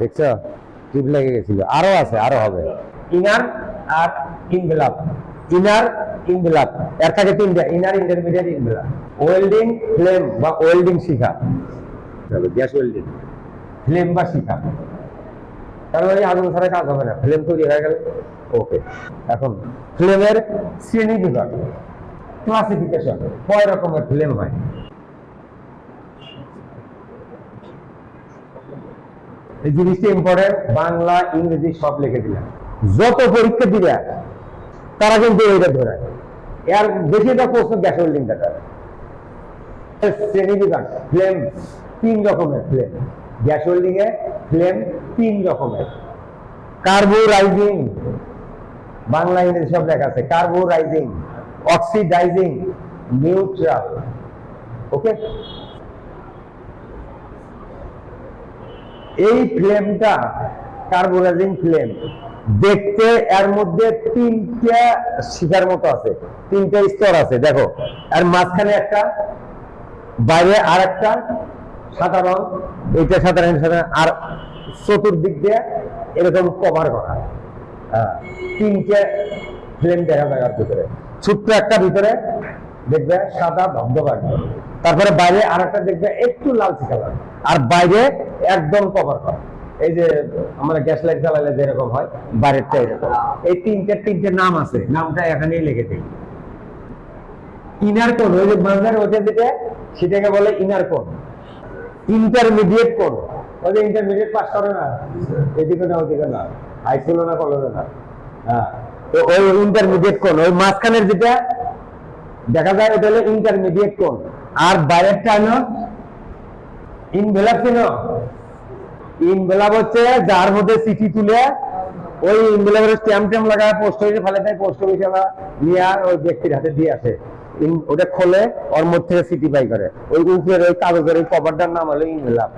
দেখছ? টিপ লেগে গেছিল। আরও আছে আরও হবে। ইনার আর ইনভেলাপ। Inner envelope. এর থেকে তিনটা inner intermediate envelope. Welding flame বা ওয়েল্ডিং শিখা। Gas welding. ফ্লেম বা শিখা। কারণ এই আগুন ছাড়া কাজ হবে না। ফ্লেম তৈরি হয়ে গেলে। ওকে। এখন ফ্লেমের শ্রেণি বিভাগ। ক্লাসিফিকেশন। কয় রকমের ফ্লেম হয়? এই ইম্পর্টেন্ট বাংলা, ইংরেজি সব লিখে দিলাম। যত পরীক্ষা দিবে, তারা কিন্তু ধরে। এর প্রশ্ন গ্যাস ফ্লেম তিন রকমের ফ্লেম গ্যাস ওয়েল্ডিং এ ফ্লেম তিন রকমের। কার্বোরাইজিং বাংলা, ইংরেজি সব লেখা আছে। Carburising oxidising neutral okay? এই ফ্লেমটা কার্বোরাইজিং ফ্লেম। দেখতে এর মধ্যে তিনটা শিখার মতো আছে তিনটা স্তর আছে দেখো। আর মাঝখানে একটা বাইরে আর একটা সাদা রং সাদা আর চতুর্দিক দিয়ে এরকম কভার করা। হ্যাঁ, তিনটে ফ্লেম দেখা যায় ওর ভিতরে। ছোট্ট একটা ভিতরে দেখবে সাদা ধবধবা। তারপরে বাইরে আর একটা দেখবে একটু লালচে কালার। আর বাইরে একদম কভার করা। এই যে আমরা গ্যাস লাইট জ্বালালে যেরকম হয় বাইরেরটা এরকম। এই তিনটে তিনটে নাম আছে, নামটা এখানেই লিখে দিই। ইনার কোন ওই যে মাঝের ওইটা যেটা, সেটাকে বলে ইনার কোন ইন্টারমিডিয়েট কোন ওই যে ইন্টারমিডিয়েট পাস করে না, এদিকে না, ওদিকে না। হাই স্কুল না কলেজে না। হ্যাঁ। তো ওই ইন্টারমিডিয়েট কোন ওই মাঝখানের যেটা, দেখা যায়, ওটা হলো ইন্টারমিডিয়েট কোন আর বাইরেরটা হলো ইনভেলাপ ছিল। ইনভেলাপ হচ্ছে, যার মধ্যে চিঠি তুলে, ওই ইনভেলাপের স্ট্যাম্প ট্যাম্প লাগায় পোস্ট অফিসে ফেলে দেয় পোস্ট অফিসে নিয়ে ওই ব্যক্তির হাতে দিয়ে আসে। ওটা খোলে, ওর মধ্যে সিটি করে। ওই ওই কাগজের ওই কভারটার নাম হলো ইনভেলাপ।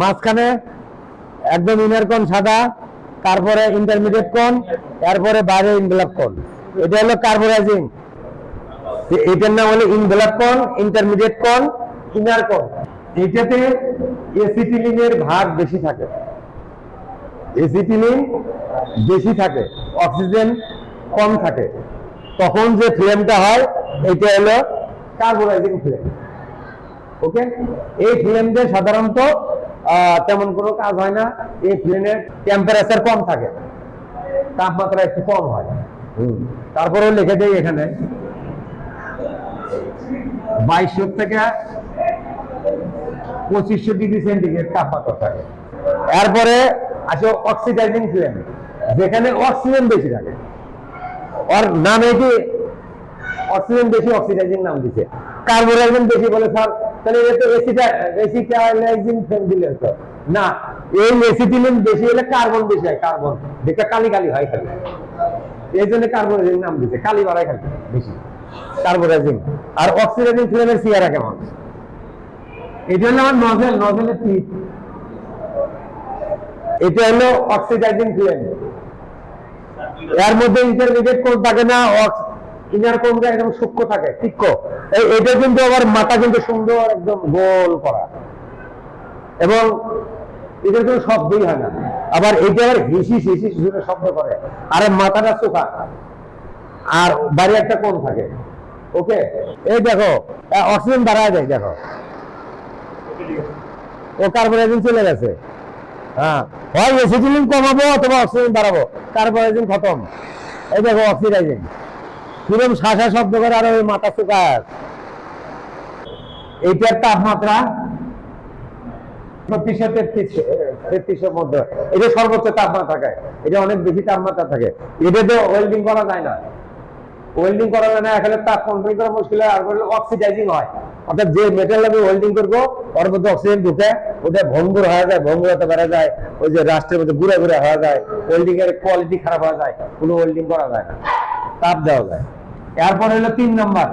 মাঝখানে একদম ইনার কোন সাদা, তারপরে ইন্টারমিডিয়েট কোন এরপরে বাইরে ইনভেলাপ কোন এটা হলো কার্বোরাইজিং এটার নাম হলো ইনভেলাপ কোন ইন্টারমিডিয়েট কোন ইনার কোন এটাতে এসিটিলিনের ভাগ বেশি থাকে। এসিটিলিন বেশি থাকে অক্সিজেন কম থাকে। তখন যে ফ্লেমটা হয় এটা হলো কার্বোরাইজিং ফ্লেম ওকে এই ফ্লেমটা সাধারণত আহ, তেমন কোনো কাজ হয় না। এই ফ্লেমের টেম্পারেচার কম থাকে। তাপমাত্রা একটু কম হয়। তারপরেও লিখে দেই এখানে বাইশশো থেকে পঁচিশশো ডিগ্রি সেন্টিগ্রেড তাপমাত্রা থাকে। এরপরে আসে অক্সিডাইজিং ফ্লেম যেখানে অক্সিজেন বেশি থাকে। ওর নাম কি? অক্সিজেন বেশি অক্সিডাইজিং নাম দিছে। কার্বোরাইজিং বেশি বলে স্যার, তাহলে এটা তো এসিটা এসিটাইজিং ফ্লেম দিলে হতো না, এই এসিটিলিন বেশি হলে কার্বন বেশি হয় কার্বন দেখতে কালি কালি হয় খালি। এই জন্য কার্বোরাইজিং নাম দিছে, কালি বাড়ায় খালি, বেশি। কার্বোরাইজিং আর অক্সিডাইজিং ফ্লেমের সিয়ারা কেমন? এটা হলো আমার নজেল নজেলের টিপ এটা হলো অক্সিডাইজিং এর মধ্যে ইন্টারমিডিয়েট কোন থাকে না ইনার কোনটা একদম সূক্ষ্ম থাকে এটা কিন্তু আবার মাথা কিন্তু সুন্দর একদম গোল করা। এবং কোনো শব্দই হয় না। আবার এটা আবার শব্দ করে। আর মাথাটা আর একটা কোন থাকে। ওকে? এই দেখো অক্সিজেন বাড়ায় দেখো। ও চলে গেছে? হ্যাঁ। হয় কমাবো অথবা অক্সিজেন বাড়াবো খতম? এই দেখো কিরম শব্দ করে আর ওই মাথা এইটার তাপমাত্রা বত্রিশশো তেত্রিশশো, তেত্রিশশোর মধ্যে। এটা সর্বোচ্চ তাপমাত্রা থাকে এটা অনেক বেশি তাপমাত্রা থাকে, এটা তো ওয়েল্ডিং করা যায় না। ওয়েল্ডিং করা যায় না, এখানে তাপ কন্ট্রোল করা মুশকিল আর অক্সিডাইজিং হয়। অর্থাৎ যে মেটাল আমি ওয়েল্ডিং করব, ওর মধ্যে অক্সিজেন ঢুকে, ওটা ভঙ্গুর হয়ে যায়, ভঙ্গুর হতে বেড়ে যায়, ওই যে রাষ্ট্রের মধ্যে ঘুরে ঘুরে হয়ে যায় ওয়েল্ডিং এর কোয়ালিটি খারাপ হয়ে যায়, কোনো ওয়েল্ডিং করা যায় না, তাপ দেওয়া যায়। এরপর হলো তিন নাম্বার।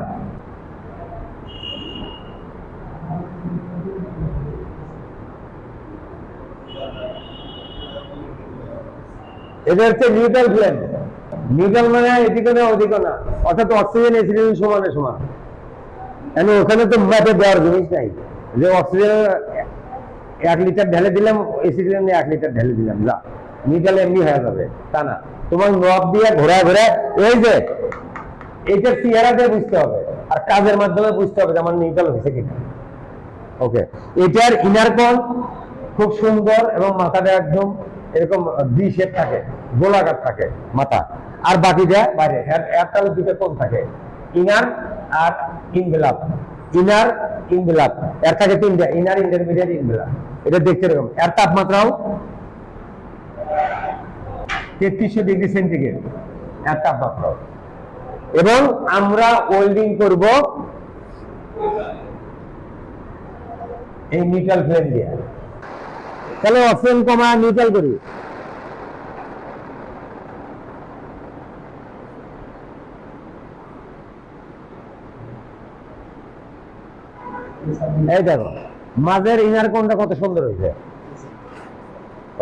এটা হচ্ছে নিউট্রাল ফ্লেম নিউট্রাল মানে এদিকে না, ওদিকে না, অর্থাৎ অক্সিজেন এসিডেন সমানে, সমান। কেন ওখানে তো ম্যাপে দেওয়ার জিনিস নাই। যে অক্সিজেন এক লিটার ঢেলে দিলাম এসিডিলিন এক লিটার ঢেলে দিলাম যা নিটালে এমনি হয়ে যাবে, তা না। তোমার নব দিয়ে ঘোরায় ঘোরায় এই যে এইটার চেহারা দিয়ে বুঝতে হবে, আর কাজের মাধ্যমে বুঝতে হবে যে আমার নিউট্রাল হয়েছে কিনা। ওকে এটার ইনার কল খুব সুন্দর এবং মাথাটা একদম এরকম ডি শেপ থাকে, গোলাকার থাকে মাথা। আর বাকিটা বাইরে এর তাহলে দুটো কোণ থাকে ইনার আর ইনভেলাপ, ইনার ইনভেলাপ, এর থাকে তিনটা ইনার, ইন্টারমিডিয়েট, ইনভেলাপ। এটা দেখতে এরকম। এর তাপমাত্রাও তেত্রিশশো ডিগ্রি সেন্টিগ্রেড, এর তাপমাত্রা এবং আমরা ওয়েল্ডিং করব এই নিউট্রাল ফ্লেম দিয়ে। তাহলে অক্সিজেন কমা নিউট্রাল করি। এই দেখো, মাঝের ইনার কোনটা কত সুন্দর হয়েছে।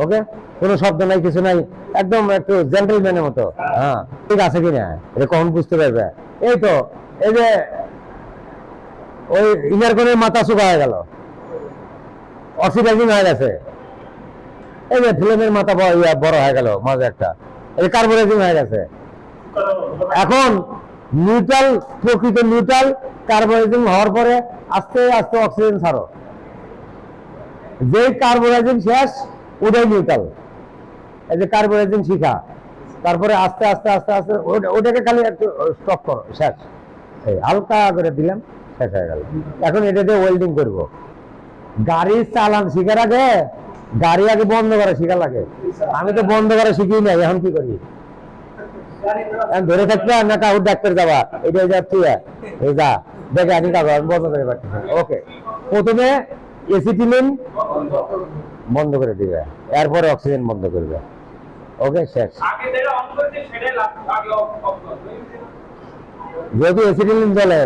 ওকে কোনো শব্দ নাই, কিছু নাই, একদম একটু জেন্টলম্যানের মতো। হ্যাঁ ঠিক আছে কিনা? এটা কখন বুঝতে পারবে? এই তো, এই যে ওই ইনার কোণের মাথা শুকা হয়ে গেল। অক্সিডাইজিং হয়ে গেছে। এই যে ফিল্মের মাথা বড় বড় হয়ে গেল, মাঝে একটা। এই কার্বোরাইজিং হয়ে গেছে। এখন নিউট্রাল প্রকৃত নিউট্রাল কার্বোরাইজিং হওয়ার পরে আস্তে আস্তে অক্সিজেন ছাড়ো। যে কার্বোরাইজিং শেষ ওটাই নিউট্রাল এই যে কার্বোরাইজিং শিখা। তারপরে আস্তে আস্তে আস্তে আস্তে ওটাকে খালি একটু স্টপ করো, শেষ। এই হালকা করে দিলাম, শেষ হয়ে গেল। এখন এটা দিয়ে ওয়েল্ডিং করব। গাড়ি চালান শিখার আগে, গাড়ি আগে বন্ধ করা শিখা লাগে। আমি তো বন্ধ করা শিখি নাই, এখন কি করি? ধরে থাকবে না কাউর ডাক্তার যাবা। এটা যাচ্ছি এই যা দেখে আমি কাগজ আমি বন্ধ করে পারতেছি ওকে। প্রথমে এসিটিলিন বন্ধ করে দিবে। এরপরে অক্সিজেন বন্ধ করবে। ওকে শেষ। করবে যেহেতু এসিটিলিন চলে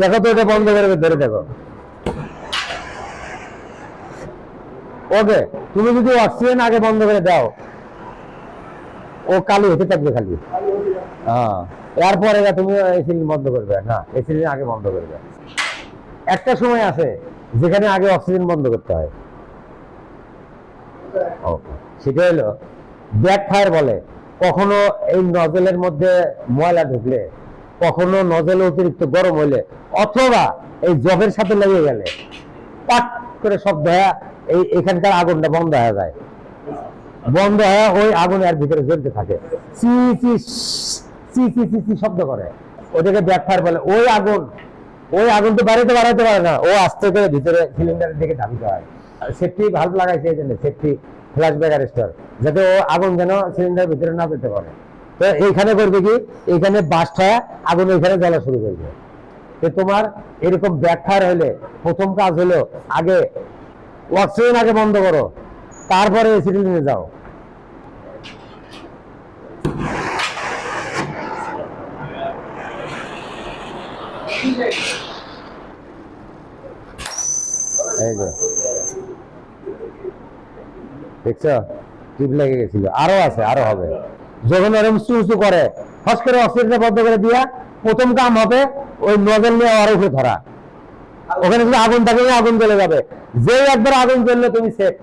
দেখো তো এটা বন্ধ করে ধরে দেখো। ওকে তুমি যদি অক্সিজেন আগে বন্ধ করে দাও ও কালি হতে থাকবে খালি। হ্যাঁ। এরপরে তুমি এসিলিন বন্ধ করবে, না এসিলিন আগে বন্ধ করবে। একটা সময় আছে যেখানে আগে অক্সিজেন বন্ধ করতে হয়। সেটা হলো ব্যাক ফায়ার বলে, কখনো এই নজলের মধ্যে ময়লা ঢুকলে, কখনো নজল অতিরিক্ত গরম হইলে, অথবা এই জবের সাথে লেগে গেলে, পাট করে শব্দ হয় এই, এখানকার আগুনটা বন্ধ হয়ে যায়। বন্ধ হয়ে ওই আগুন এর ভিতরে জ্বলতে থাকে। চি চি চি চি চি চি শব্দ করে। ওটাকে ব্যাক ফায়ার বলে। ওই আগুন ওই আগুন তো বাড়িতে বাড়াতে পারে না। ও আস্তে করে ভিতরে সিলিন্ডারের দিকে ধাবিত হয় সেফটি ভাল্ব লাগাইছে এই জন্য সেফটি ফ্ল্যাশ ব্যাক অ্যারেস্টার যাতে ও আগুন যেন সিলিন্ডার ভিতরে না যেতে পারে। তো এইখানে করবে কি? এইখানে বাসটা আগুন ওইখানে জ্বলা শুরু করবে তো তোমার এরকম ব্যাক ফায়ার হলে প্রথম কাজ হলো আগে অক্সিজেন আগে বন্ধ করো। তারপরে এসিডিলিনে যাও। দেখছ? টিপ লেগে গেছিল। আরও আছে, আরও হবে। যখন এরকম চু চু করে, হস করে অক্সিজেনটা বন্ধ করে দিয়া, প্রথম কাম হবে ওই নজল নিয়ে আরও ধরা। ওখানে যদি আগুন থাকে আগুন জ্বলে যাবে। যে একবার আগুন জ্বললে তুমি সেফ